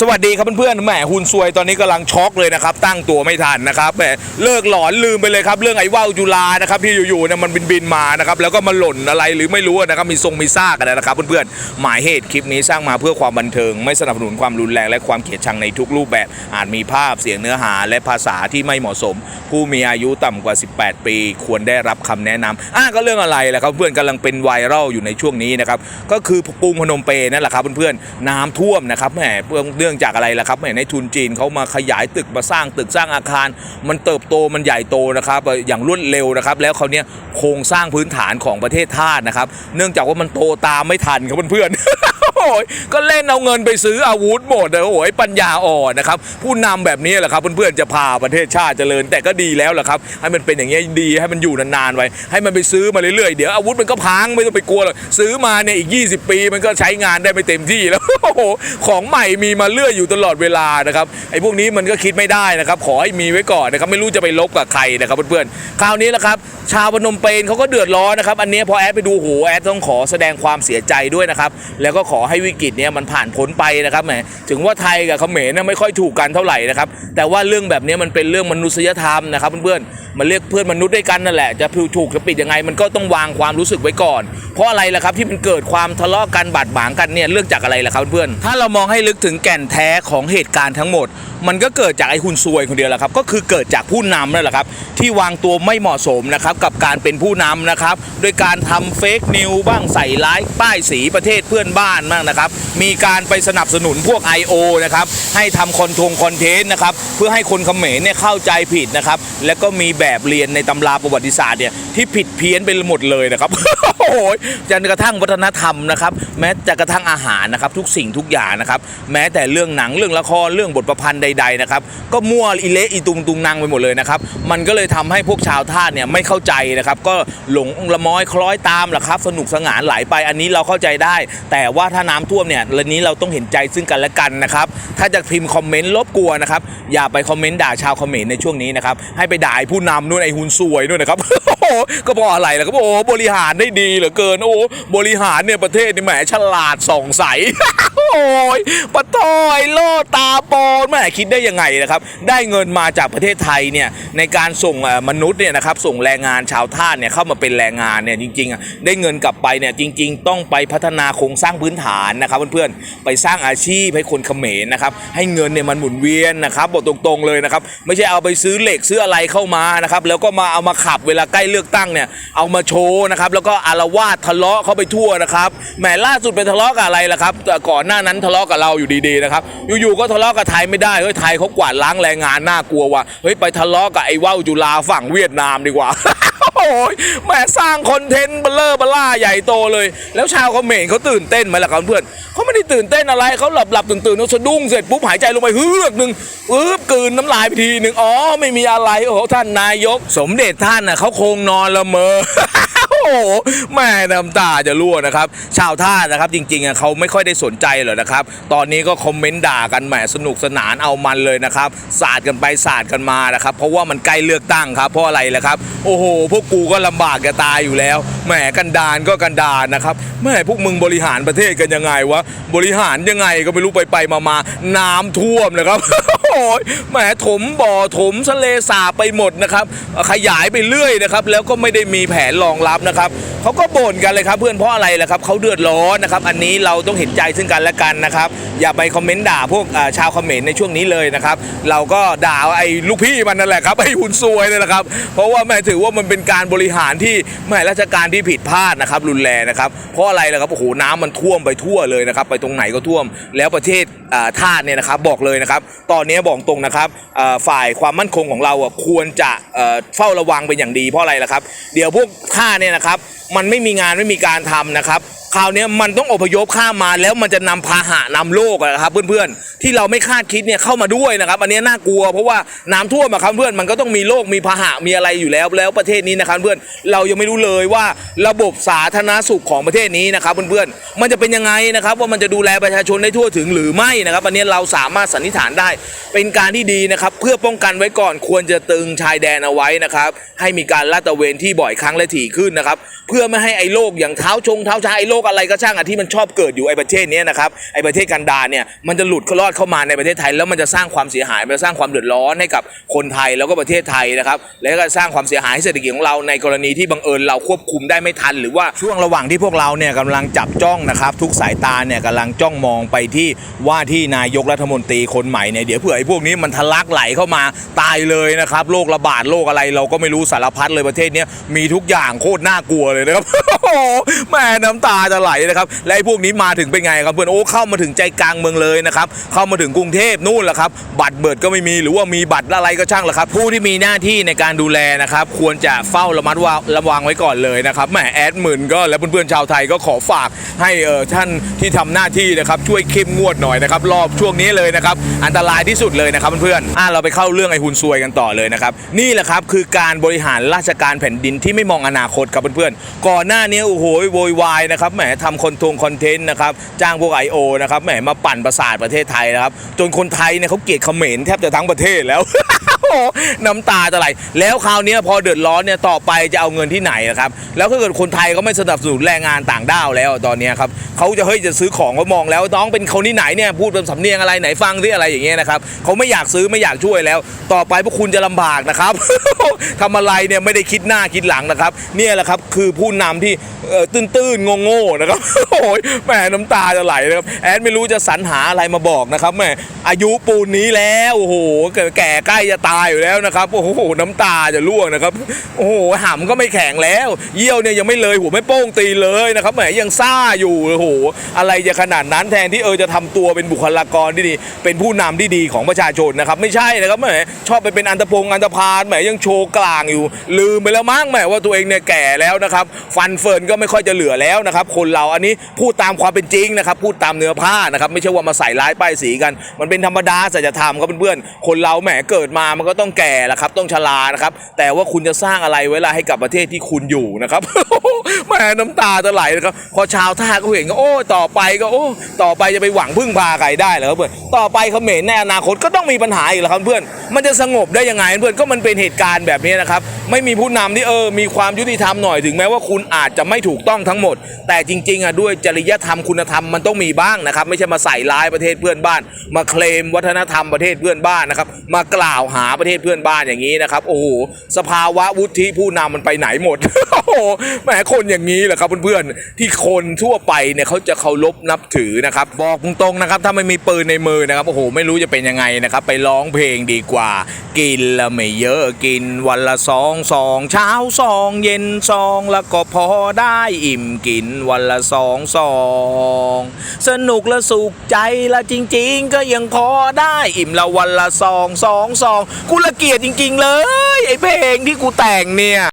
สวัสดีครับเพื่อนๆแหมหุ่นซวยตอนนี้กำลังช็อกเลยนะครับ ตั้งตัวไม่ทันนะครับแหมเลิกหลอนลืมไปเลยครับ เรื่องไอ้ว่าวจุฬานะครับที่อยู่ๆเนี่ยมันบินบินมานะครับแล้วก็มาหล่นอะไรหรือไม่รู้นะครับมีทรงมีซากกันนะครับเพื่อนๆหมายเหตุคลิปนี้สร้างมาเพื่อความบันเทิง ไม่สนับสนุนความรุนแรงและความเกลียดชังในทุกรูปแบบ อาจมีภาพเสียงเนื้อหาและภาษาที่ไม่เหมาะสม ผู้มีอายุต่ำกว่า 18 ปี ควรได้รับคำแนะนำอะก็เรื่องอะไรแหละครับเพื่อนกำลังเป็นไวรัลอยู่ในช่วงนี้นะครับก็คือกรุงพนมเปญนั่นแหละครับเพื่อนๆน้ำท่วมนะครับแหมเนื่องจากอะไรล่ะครับเหมในทุนจีนเขามาขยายตึกมาสร้างตึกสร้างอาคาร มันเติบโตมันใหญ่โตนะครับอย่างรวดเร็วนะครับ แล้วเขาเนี้ยโครงสร้างพื้นฐานของประเทศชาตินะครับ เนื่องจากว่ามันโตตามไม่ทันครับเพื่อนๆ โอ้ยก็เล่นเอาเงินไปซื้ออาวุธหมดเลยโอ้ยปัญญาอ่อนนะครับผู้นำแบบนี้แหละครับเพื่อนๆจะพาประเทศชาติเจริญ แต่ก็ดีแล้วแหละครับให้มันเป็นอย่างนี้ยดีให้มันอยู่นานๆไว้ให้มันไปซื้อมาเรื่อยๆเดี๋ยวอาวุธมันก็พังไม่ต้องไปกลัวหรอกซื้อมาเนี่ยอีก 20 ปีมันก็ใช้งานได้ไม่เต็มที่แล้วโอ้โหของใหม่มีมาเรื่อยอยู่ตลอดเวลานะครับไอ้พวกนี้มันก็คิดไม่ได้นะครับขอให้มีไว้ก่อนนะครับไม่รู้จะไปลบกับใครนะครับเพื่อนๆคราวนี้แหละครับชาวพนมเปญเขาก็เดือดร้อนนะครับอันนี้พอแอดไปดูโหแอดต้องขอแสดงความเสียใจด้วยนะครับแล้วก็ขอให้วิกฤตเนี้ยมันผ่านพ้นไปนะครับแหมถึงว่าไทยกับเขมรเนี่ยไม่ค่อยถูกกันเท่าไหร่นะครับแต่ว่าเรื่องแบบนี้มันเป็นเรื่องมนุษยธรรมนะครับเพื่อนๆมันเรียกเพื่อนมนุษย์ด้วยกันนั่นแหละจะถูกจะปิดยังไง มันก็ต้องวางความรู้สึกไว้ก่อน เพราะอะไรล่ะครับที่มันเกิดความทะเลาะกันบาดหมางกันเนี่ยเรื่องจากอะไรล่ะครับเพื่อนถ้าเรามองให้ลึกถึงแก่นแท้ของเหตุการณ์ทั้งหมด มันก็เกิดจากไอ้คุณซวยคนเดียวแหละครับก็คือเกิดจากผู้นำนั่นแหละครับที่วางตัวไม่เหมาะสมนะครับกับการเป็นผู้นำนะครับโดยการทำเฟกนิวบ้างใส่ร้ายป้ายสีประเทศเพื่อนบ้านบ้างนะครับ มีการไปสนับสนุนพวก I.O. นะครับให้ทำคอนทงคอนเทนต์นะครับเพื่อให้คนเขมรเนี่ยเข้าใจผิดนะครับแล้วก็มีแบบเรียนในตำราประวัติศาสตร์เนี่ยที่ผิดเพี้ยนไปหมดเลยนะครับโอ้โหจนกระทั่งวัฒนธรรมนะครับแม้จะกระทั่งอาหารนะครับทุกสิ่งทุกอย่างนะครับแม้แต่เรื่องหนังเรื่องละครเรื่องบทประพันธ์ใดๆนะครับก็มั่วอิเละอีตุงตุงนางไปหมดเลยนะครับมันก็เลยทำให้พวกชาวท่าสเนี่ยไม่เข้าใจนะครับก็หลงละม้อยคล้อยตามแหละครับสนุกสนานไหลไปอันนี้เราเข้าใจได้ แต่ว่าถ้านน้ำท่วมเนี่ยเรื่องนี้เราต้องเห็นใจซึ่งกันและกันนะครับ ถ้าจะพิมพ์คอมเมนต์ลบกลัวนะครับ อย่าไปคอมเมนต์ด่าชาวคอมเมนต์ในช่วงนี้นะครับ ให้ไปด่าไอ้ผู้นำนู่นไอ้หุ่นสวยนู่นนะครับ โอ้ก็เพราะอะไรล่ะก็บอกโอ้บริหารได้ดีเหลือเกิน โอ้บริหารเนี่ยประเทศนี่แหมฉลาดส่องใส โอ้ยปะต้อยโลตาโปนแม่คิดได้ยังไงนะครับ ได้เงินมาจากประเทศไทยเนี่ยในการส่งมนุษย์เนี่ยนะครับส่งแรงงานชาวท่าเนี่ยเข้ามาเป็นแรงงานเนี่ยจริงๆอะได้เงินกลับไปเนี่ยจริง ๆ ต้องไปพัฒนาโครงสร้างพื้นฐานนะครับเพื่อนๆไปสร้างอาชีพให้คนเขมรนะครับให้เงินเนี่ยมันหมุนเวียนนะครับบอกตรงๆเลยนะครับไม่ใช่เอาไปซื้อเหล็กซื้ออะไรเข้ามานะครับแล้วก็มาเอามาขับเวลาใกล้เลือกตั้งเนี่ยเอามาโชว์นะครับแล้วก็อารวาสทะเลาะเข้าไปทั่วนะครับแหมล่าสุดไปทะเลาะกับอะไรล่ะครับก่อนหน้านั้นทะเลาะกับเราอยู่ดีๆนะครับอยู่ๆก็ทะเลาะกับไทยไม่ได้เฮ้ยไทยเขากวาดล้างแรงงานน่ากลัวว่ะเฮ้ยไปทะเลาะกับไอ้ว่าวจุฬาฝั่งเวียดนามดีกว่าโอ้ยแหมสร้างคอนเทนต์เบลเลอร์เบล่าใหญ่โตเลย แล้วชาวเขมรเขาตื่นเต้นไหมล่ะครับเพื่อนเขาไม่ได้ตื่นเต้นอะไรเขาหลับหลับตื่นตื่นเขาสะดุ้งเสร็จปุ๊บหายใจลงไปเฮือกหนึ่งปึ๊บกืนน้ำลายไปทีหนึ่งอ๋อไม่มีอะไรโอ้ท่านนายก สมเด็จท่านน่ะเขาคงนอนละเมอ โอ้โหแม่น้ำตาจะรั่วนะครับ ชาวท่านะครับจริงๆเขาไม่ค่อยได้สนใจหรอกนะครับ ตอนนี้ก็คอมเมนต์ด่ากันแหมสนุกสนานเอามันเลยนะครับ สาดกันไปสาดกันมานะครับ เพราะว่ามันใกล้เลือกตั้งครับ เพราะอะไรล่ะครับ โอ้โห พวกกูก็ลำบากจะตายอยู่แล้ว แหมกันดานก็กันดานนะครับแม่พวกมึงบริหารประเทศกันยังไงวะ บริหารยังไงก็ไม่รู้ไปไปมามาน้ำท่วมนะครับ ยแหมถมบ่อถมทะเลสาบไปหมดนะครับขยายไปเรื่อยนะครับ แล้วก็ไม่ได้มีแผนรองรับนะครับเขาก็บ่นกันเลยครับเพื่อนเพราะอะไรล่ะครับเขาเดือดร้อนนะครับ อันนี้เราต้องเห็นใจซึ่งกันและกันนะครับ อย่าไปคอมเมนต์ด่าพวกเอ่อชาวเขมรในช่วงนี้เลยนะครับ เราก็ด่าไอ้ลูกพี่มันนั่นแหละครับไอ้หุ่นซวยนี่แหละครับเพราะว่าแม่ถือว่ามันเป็นการบริหารที่แม่ราชการที่ผิดพลาดนะครับ รุนแรงนะครับเพราะอะไรล่ะครับโอ้โหน้ำมันท่วมไปทั่วเลยนะครับ ไปตรงไหนก็ท่วม แล้วประเทศอ่าท่าเนี่ยนะครับบอกเลยนะครับ ตอนนี้บอกตรงนะครับฝ่ายความมั่นคงของเราควรจะเฝ้าระวังเป็นอย่างดีเพราะอะไรล่ะครับ เดี๋ยวพวกข้าเนี่ยนะครับ มันไม่มีงานไม่มีการทำนะครับ คราวนี้มันต้องอพยพข้ามมาแล้วมันจะนำพาหะนำโรคอะนะครับเพื่อนๆ ที่เราไม่คาดคิดเนี่ยเข้ามาด้วยนะครับอันนี้น่ากลัวเพราะว่าน้ำท่วมอะครับเพื่อนมันก็ต้องมีโรคมีพาหะมีอะไรอยู่แล้วแล้วประเทศนี้นะครับเพื่อนเรายังไม่รู้เลยว่าระบบสาธารณสุขของประเทศนี้นะครับเพื่อนๆมันจะเป็นยังไงนะครับว่ามันจะดูแลประชาชนได้ทั่วถึงหรือไม่นะครับอันนี้เราสามารถสันนิษฐานได้ เป็นการที่ดีนะครับเพื่อป้องกันไว้ก่อนควรจะตึงชายแดนเอาไว้นะครับให้มีการลาดตระเวนที่บ่อยครั้งและถี่ขึ้นนะครับเพื่อไม่ให้ไอ้โรคอย่างเท้าชงเท้าชาไอ้โรคอะไรก็ช่างอะที่มันชอบเกิดอยู่ไอ้ประเทศนี้นะครับไอ้ประเทศกันดารเนี่ยมันจะหลุดเข้ารอดเข้ามาในประเทศไทย แล้วมันจะสร้างความเสียหายมันจะสร้างความเดือดร้อนให้กับคนไทยแล้วก็ประเทศไทยนะครับแล้วก็สร้างความเสียหายให้เศรษฐกิจของเราในกรณีที่บังเอิญเราควบคุมได้ไม่ทัน หรือว่าช่วงระหว่างที่พวกเราเนี่ยกำลังจับจ้องนะครับทุกสายตาเนี่ยกำลังจ้องมองไปที่ว่าที่นายกรัฐมนตรีคนใหม่เนี่ยเดี๋ยวเผื่อไอ้พวกนี้มันทะลักไหลเข้ามาตายเลยนะครับโรคระบาดโรคอะไรเราก็ไม่รู้สารพัดเลยประเทศนี้มีทุกอย่างโคตรน่ากลัวเลยนะครับโอ้โหแม่น้ำตาจะไหลนะครับ และไอ้พวกนี้มาถึงเป็นไงครับเพื่อนโอ้เข้ามาถึงใจกลางเมืองเลยนะครับเข้ามาถึงกรุงเทพนู่นแหละครับ บัตรเบิดก็ไม่มีหรือว่ามีบัตรอะไรก็ช่างแหละครับ ผู้ที่มีหน้าที่ในการดูแลนะครับควรจะเฝ้าระมัดระวังไว้ก่อนเลยนะครับแหมแอดหมื่นก็และเพื่อนๆชาวไทยก็ขอฝากให้เออท่านที่ทำหน้าที่นะครับช่วยเข้มงวดหน่อยนะครับรอบช่วงนี้เลยนะครับอันตรายที่สุดเลยนะครับเพื่อนๆอะเราไปเข้าเรื่องไอ้หุ่นซวยกันต่อเลยนะครับนี่แหละครับคือการบริหารราชการแผ่นดินที่ไม่มองอนาคตครับเพื่อนๆก่อนหน้านี้โอ้โหโวยวายนะครับแหมทำคอนทงคอนเทนต์นะครับจ้างพวก I.O. นะครับแหมมาปั่นประสาทประเทศไทยนะครับจนคนไทยเนี่ยเขาเกลียดเขมรแทบจะทั้งประเทศแล้ว น้ำตาจะไหลแล้วคราวนี้พอเดือดร้อนเนี่ยต่อไปจะเอาเงินที่ไหนนะครับแล้วถ้าเกิดคนไทยก็ไม่สนับสนุนแรงงานต่างด้าวแล้วตอนนี้ครับเขาจะเฮ้ยจะซื้อของเขามองแล้วน้องเป็นคนที่ไหนเนี่ยพูดเป็นสำเนียงอะไรไหนฟังที่อะไรอย่างเงี้ยนะครับเขาไม่อยากซื้อไม่อยากช่วยแล้ว ต่อไปพวกคุณจะลำบากนะครับทำอะไรเนี่ยไม่ได้คิดหน้าคิดหลังนะครับ เนี่ยแหละครับคือผู้นำที่ตื้นๆโง่ๆนะครับโอ้ยแหมน้ำตาจะไหลนะครับแอดไม่รู้จะสรรหาอะไรมาบอกนะครับแหมอายุปูนนี้แล้วโอ้โหแก่แก่ใกล้จะตายอยู่แล้วนะครับโอ้โหน้ำตาจะร่วงนะครับโอ้โหหำก็ไม่แข็งแล้ว เยี่ยวเนี่ยยังไม่เลยหัวไม่โป้งตีเลยนะครับแหมยังซ่าอยู่โอ้โหอะไรจะขนาดนั้นแทนที่เออจะทำตัวเป็นบุคลากรที่ดีเป็นผู้นำที่ดีของประชาชนนะครับไม่ใช่นะครับแหมชอบไปเป็นอันตพงอันตพานแหมยังโชว์กลางอยู่ ลืมไปแล้วมั้งแหมว่าตัวเองเนี่ยแก่แล้วนะครับฟันเฟินก็ไม่ค่อยจะเหลือแล้วนะครับคนเราอันนี้พูดตามความเป็นจริงนะครับพูดตามเนื้อผ้านะครับไม่ใช่ว่ามาใส่ร้ายป้ายสีกัน มันเป็นธรรมดาสัจธรรมครับเพื่อนๆคนเราแหมเกิดมามันก็ต้องแก่แหละครับต้องชรานะครับแต่ว่าคุณจะสร้างอะไรไว้ล่ะให้กับประเทศที่คุณอยู่นะครับแหมน้ำตาจะไหลนะครับพอชาวท่าก็เห็นก็โอ้ต่อไปก็โอ้ต่อไปจะไปหวังพึ่งพาใครได้เหรอครับเพื่อนต่อไปเขมรในอนาคตก็ต้องมีปัญหาอีกแล้วครับเพื่อนมันจะสงบได้ยังไงเพื่อนก็มันเป็นเหตุการณ์แบบนี้นะครับไม่มีผู้นำที่เออมีความยุติธรรมหน่อยถึงแม้ว่าคุณอาจจะไม่ถูกต้องทั้งหมด แต่จริงๆอะด้วยจริยธรรมคุณธรรมมันต้องมีบ้างนะครับ ไม่ใช่มาใส่ร้ายประเทศเพื่อนบ้าน มาเคลมวัฒนธรรมประเทศเพื่อนบ้านนะครับ มากล่าวหาประเทศเพื่อนบ้านอย่างนี้นะครับโอ้โหสภาวะวุฒิผู้นำมันไปไหนหมด แหมคนอย่างนี้แหละครับเพื่อนๆที่คนทั่วไปเนี่ยเขาจะเคารพนับถือนะครับ บอกตรงๆนะครับ ถ้าไม่มีปืนในมือนะครับโอ้โหไม่รู้จะเป็นยังไงนะครับ ไปร้องเพลงดีกว่า กินละไม่เยอะกินวันละสองสองเช้าสองเย็นสองแล้วก็พอได้อิ่มกินวันละสองสองสนุกและสุขใจละจริง ๆ ก็ยังพอได้อิ่มละวันละสองสองสองกูละเกียดจริง ๆ เลย ไอ้เพลงที่กูแต่งเนี่ย